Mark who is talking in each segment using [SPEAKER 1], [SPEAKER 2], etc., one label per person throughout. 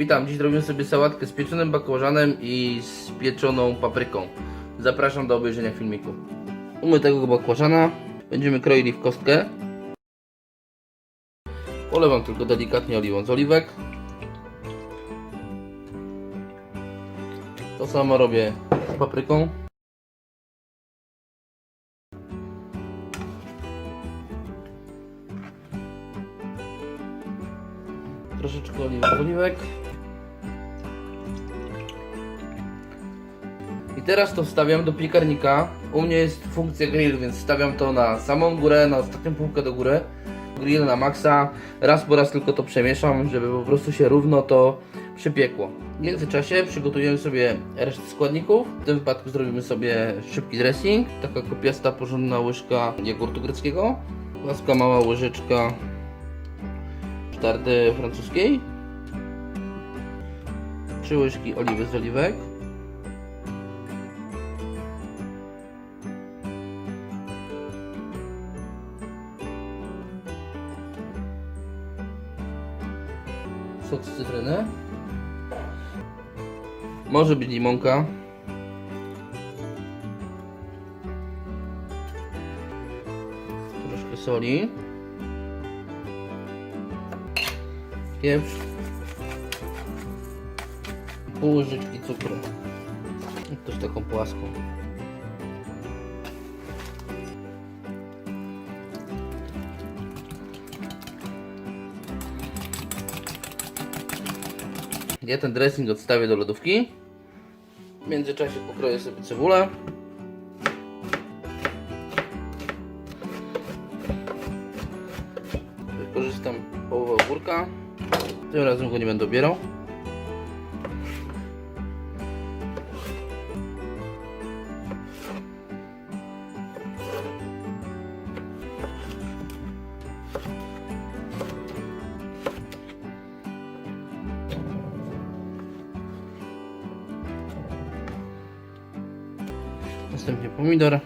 [SPEAKER 1] Witam, dziś zrobimy sobie sałatkę z pieczonym bakłażanem i z pieczoną papryką. Zapraszam do obejrzenia filmiku. Umytego bakłażana będziemy kroili w kostkę. Polewam tylko delikatnie oliwą z oliwek. To samo robię z papryką. Troszeczkę oliwek. Teraz to wstawiam do piekarnika. U mnie jest funkcja grill, więc stawiam to na samą górę, na ostatnią półkę do góry. Grill na maksa. Raz po raz tylko to przemieszam, żeby po prostu się równo to przypiekło. W międzyczasie przygotujemy sobie resztę składników. W tym wypadku zrobimy sobie szybki dressing. Taka kopiasta, porządna łyżka jogurtu greckiego. Łaska mała łyżeczka musztardy francuskiej. Trzy łyżki oliwy z oliwek. Sok z cytryny. Może być limonka. Troszkę soli. Pieprz. Pół łyżeczki cukru. I Też taką płaską. Ja ten dressing odstawię do lodówki. W międzyczasie pokroję sobie cebulę. Wykorzystam połowę ogórka. Tym razem go nie będę obierał. Następnie pomidor.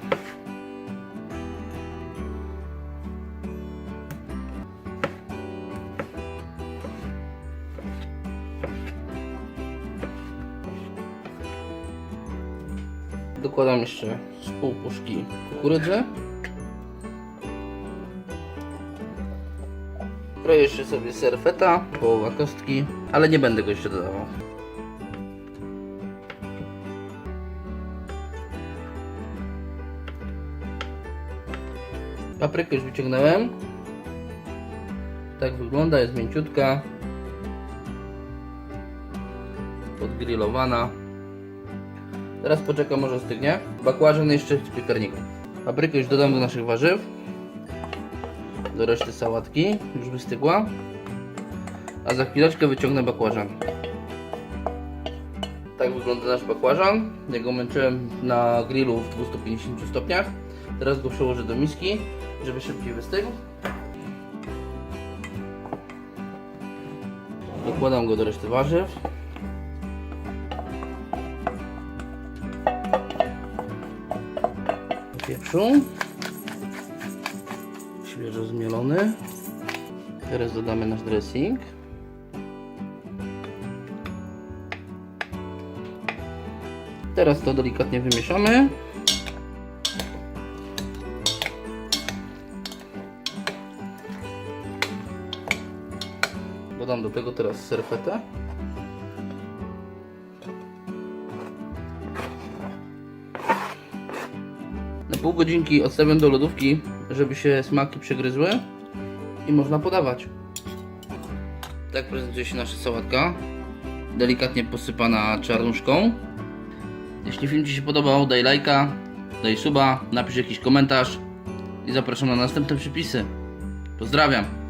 [SPEAKER 1] Dokładam jeszcze z pół puszki kukurydzy. Kroję jeszcze sobie ser feta, połowa kostki, ale nie będę go jeszcze dodawał. Paprykę już wyciągnąłem. Tak wygląda, jest mięciutka. Podgrillowana. Teraz poczekam, może stygnie. Bakłażan jeszcze w piekarniku. Paprykę już dodam do naszych warzyw. Do reszty sałatki. Już wystygła. A za chwileczkę wyciągnę bakłażan. Tak wygląda nasz bakłażan. Ja go męczyłem na grillu w 250 stopniach. Teraz go przełożę do miski, żeby szybciej wystygł. Dokładam go do reszty warzyw. Pieprzu. Świeżo zmielony. Teraz dodamy nasz dressing. Teraz to delikatnie wymieszamy. Dodam do tego teraz serfetę. Na pół godzinki odstawiam do lodówki, żeby się smaki przegryzły i można podawać. Tak prezentuje się nasza sałatka. Delikatnie posypana czarnuszką. Jeśli film Ci się podobał, daj lajka, daj suba, napisz jakiś komentarz i zapraszam na następne przepisy. Pozdrawiam!